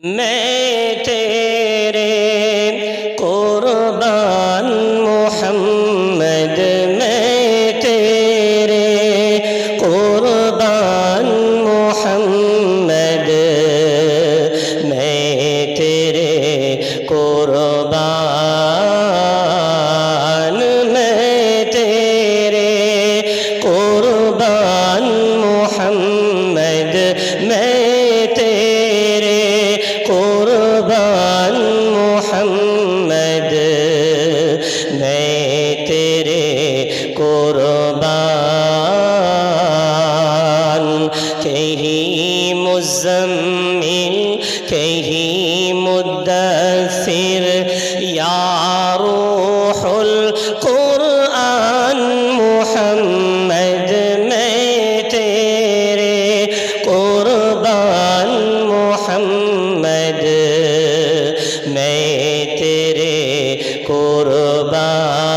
मैं तेरे कुर्बान मोहम्मद मैं तेरे कुर्बान مزمل كهي مدثر يا روح القرآن محمد ميتر قربان محمد ميتر قربان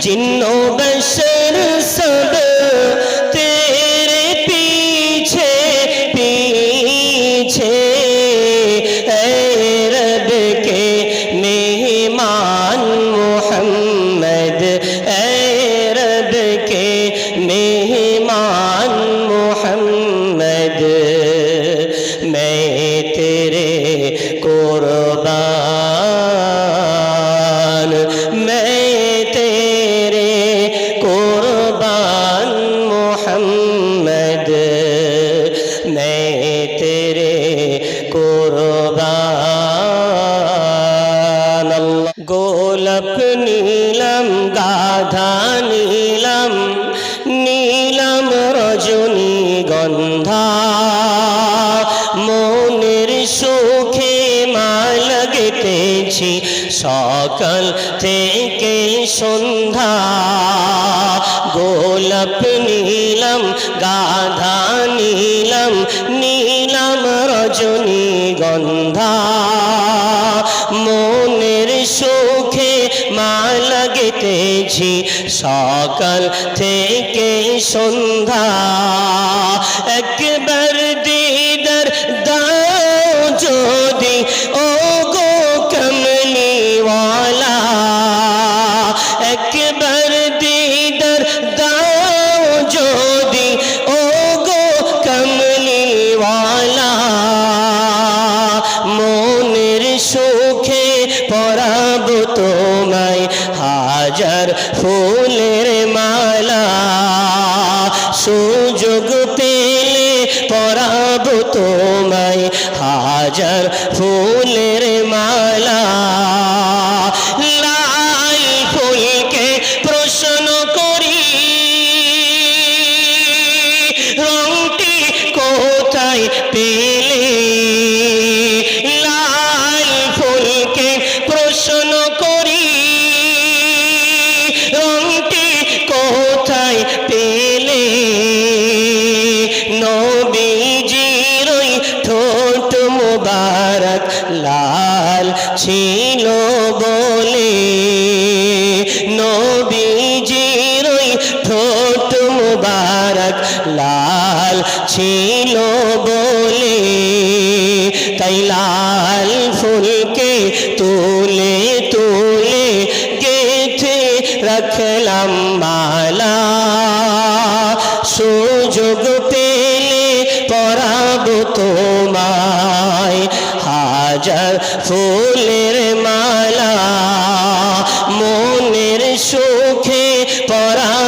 জিন্ন বেশে গোলাপ নীলম, গাধা নীলম নীলম রজনী গন্ধা। মনের সুখে মা লাগতেছি সকাল থেকে সন্ধ্যা। গোলাপ নীলম, গাধা নীলম নীলম রজনী গন্ধা। সুখে মা লাগতেছি সকাল থেকে সন্ধ্যা একবার দিদার দাও যদি ও গো কমলিওয়ালা একবার দিদার দাও যদি ও গো কমলিওয়ালা তোমায় হাজার ফুলের নবীজির ঠোঁট মুবারক লাল ছিল বলে, তাই লাল ফুলকে তুলে তুলে গেথে রাখলাম মালা। সুযোগ পেলে পরাব তোমায় হাজার ফুলের মালা।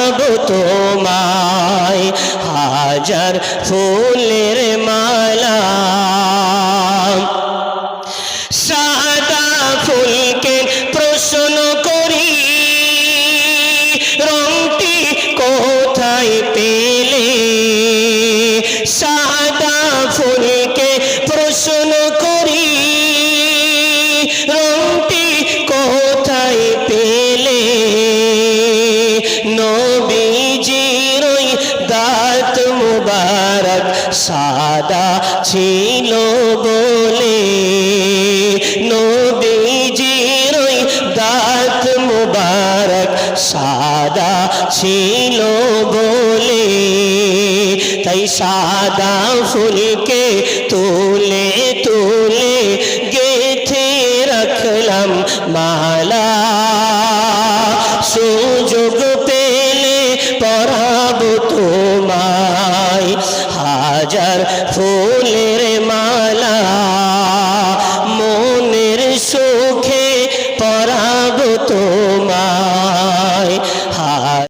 পরাব তোমায় হাজার ফুলের মালা। সাদা ফুলকে প্রশ্ন করি, রংটি কোথায় পেলে? সাদা ফুলকে প্রশ্ন দাঁত মুবারক সাদা ছিল বলে। নবীজির দাঁত মুবারক সাদা ছিল বলে। তাই সাদা ফুলকে তুলে তুলে গেথে রাখলাম মালা হাজার ফুলের মালা